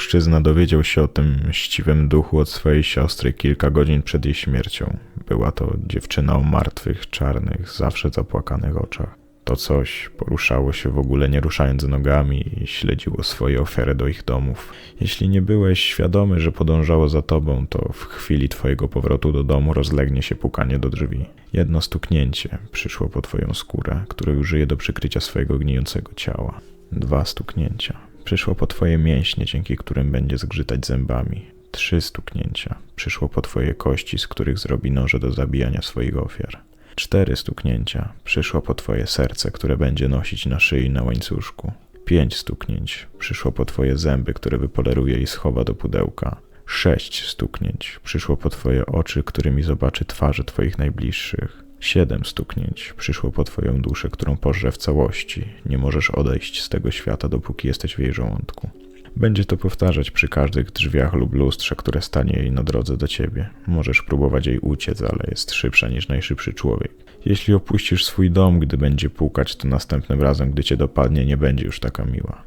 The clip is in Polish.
Mężczyzna dowiedział się o tym mściwym duchu od swojej siostry kilka godzin przed jej śmiercią. Była to dziewczyna o martwych, czarnych, zawsze zapłakanych oczach. To coś poruszało się w ogóle nie ruszając nogami i śledziło swoje ofiary do ich domów. Jeśli nie byłeś świadomy, że podążało za tobą, to w chwili twojego powrotu do domu rozlegnie się pukanie do drzwi. Jedno stuknięcie przyszło po twoją skórę, która użyje do przykrycia swojego gnijącego ciała. Dwa stuknięcia przyszło po twoje mięśnie, dzięki którym będzie zgrzytać zębami. Trzy stuknięcia przyszło po twoje kości, z których zrobi noże do zabijania swoich ofiar. Cztery stuknięcia przyszło po twoje serce, które będzie nosić na szyi na łańcuszku. Pięć stuknięć przyszło po twoje zęby, które wypoleruje i schowa do pudełka. Sześć stuknięć przyszło po twoje oczy, którymi zobaczy twarze twoich najbliższych. Siedem stuknięć przyszło po twoją duszę, którą pożre w całości. Nie możesz odejść z tego świata, dopóki jesteś w jej żołądku. Będzie to powtarzać przy każdych drzwiach lub lustrze, które stanie jej na drodze do ciebie. Możesz próbować jej uciec, ale jest szybsza niż najszybszy człowiek. Jeśli opuścisz swój dom, gdy będzie pukać, to następnym razem, gdy cię dopadnie, nie będzie już taka miła.